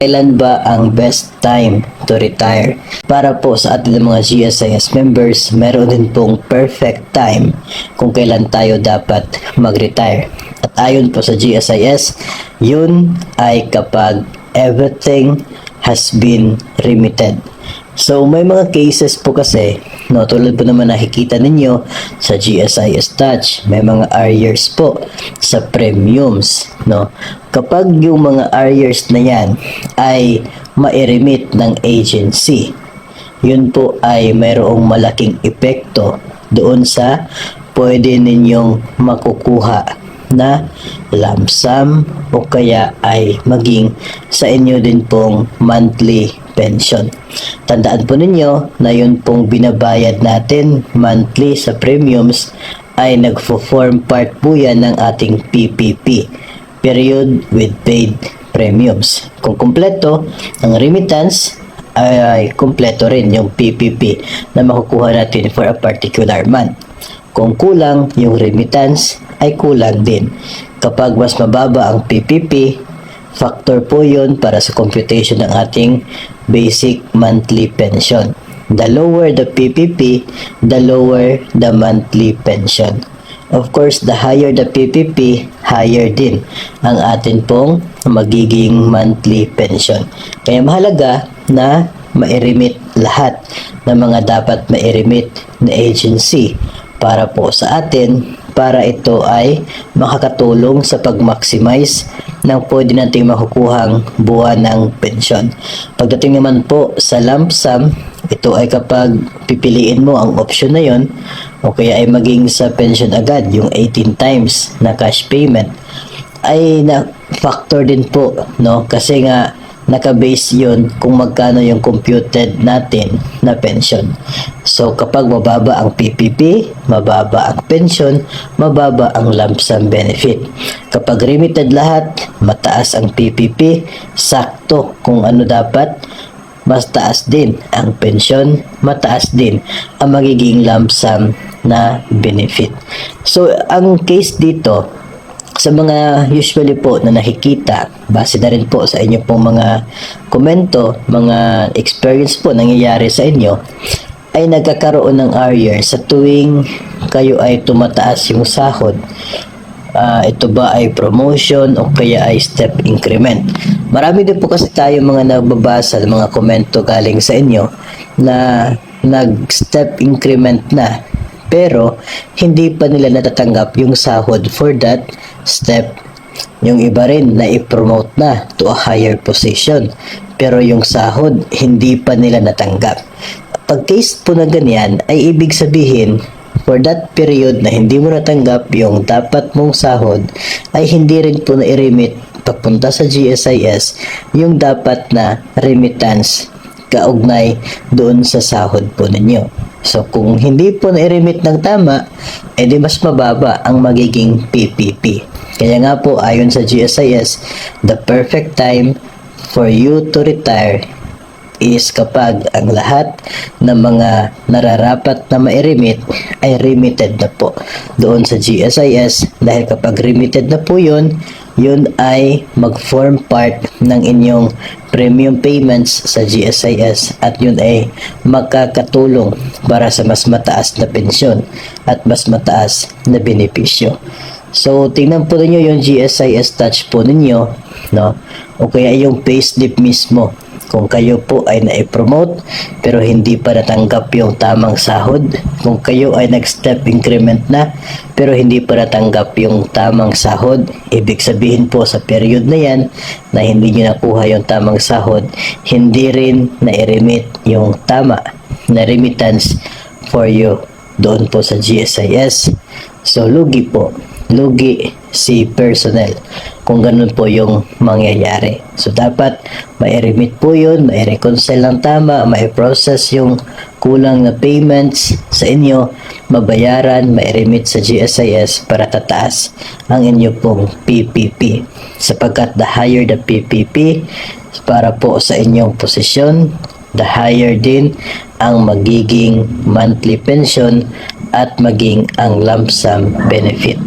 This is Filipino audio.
Kailan ba ang best time to retire? Para po sa ating mga GSIS members, meron din pong perfect time kung kailan tayo dapat mag-retire. At ayon po sa GSIS, yun ay kapag everything has been remitted. So may mga cases po kasi, no, tulad po naman nakikita ninyo sa GSIS Touch, may mga arrears po sa premiums, no. Kapag yung mga arrears na yan ay mairemit ng agency, yun po ay mayroong malaking epekto doon sa pwede ninyong makukuha na lump sum o kaya ay maging sa inyo din pong monthly pension. Tandaan po ninyo na yun pong binabayad natin monthly sa premiums ay nagfo-form part po yan ng ating PPP period with paid premiums. Kung kumpleto ang remittance ay, kumpleto rin yung PPP na makukuha natin for a particular month. Kung kulang yung remittance ay kulang din. Kapag mas mababa ang PPP, factor po yun para sa computation ng ating basic monthly pension. The lower the PPP, the lower the monthly pension. Of course, the higher the PPP, higher din ang atin pong magiging monthly pension. Kaya mahalaga na mairemit lahat ng mga dapat mairemit na agency para po sa atin para ito ay makakatulong sa pag-maximize ng pwede nating makukuhang buwan ng pensyon. Pagdating naman po sa lump sum, ito ay kapag pipiliin mo ang option na yon o kaya ay maging sa pension agad, yung 18 times na cash payment, ay na factor din po, no? Kasi nga nakabase yun kung magkano yung computed natin na pension. So kapag mababa ang PPP, mababa ang pension, mababa ang lump sum benefit. Kapag remitted lahat, mataas ang PPP, sakto kung ano dapat, mas taas din ang pension, mataas din ang magiging lump sum na benefit. So ang case dito, sa mga usually po na nakikita, base na rin po sa inyo pong mga komento, mga experience po nangyayari sa inyo, ay nagkakaroon ng arrear sa tuwing kayo ay tumataas yung sahod. Ah, ito ba ay promotion o kaya ay step increment? Marami din po kasi tayo mga nagbabasa ng mga komento galing sa inyo na nag-step increment na pero hindi pa nila natatanggap yung sahod for that step. Yung iba rin na i-promote na to a higher position pero yung sahod hindi pa nila natanggap. Pag case po na ganyan ay ibig sabihin for that period na hindi mo natanggap yung dapat mong sahod ay hindi rin po na-remit papunta sa GSIS yung dapat na remittance kaugnay doon sa sahod po ninyo. So kung hindi po na-remit ng tama, edi mas mababa ang magiging PPP. Kaya nga po ayon sa GSIS, the perfect time for you to retire is kapag ang lahat ng mga nararapat na ma-remit ay remitted na po doon sa GSIS dahil kapag remitted na po yun, yun ay mag-form part ng inyong premium payments sa GSIS at yun ay magkakatulong para sa mas mataas na pensyon at mas mataas na benepisyo. So, tingnan po ninyo yung GSIS touch po ninyo, no? O kaya yung payslip mismo kung kayo po ay na-promote pero hindi pa natanggap yung tamang sahod, kung kayo ay nag-step increment na pero hindi pa natanggap yung tamang sahod, ibig sabihin po sa period na yan na hindi nyo nakuha yung tamang sahod, hindi rin na-remit yung tama na remittance for you doon po sa GSIS. So, lugi po. Lugi si personnel kung ganun po yung mangyayari. So, dapat mai-remit po yun, mai-reconcile ng tama, mai-process yung kulang na payments sa inyo, mabayaran, mai-remit sa GSIS para tataas ang inyo pong PPP. Sapagkat the higher the PPP, para po sa inyong posisyon, the higher din ang magiging monthly pension at maging ang lump sum benefit.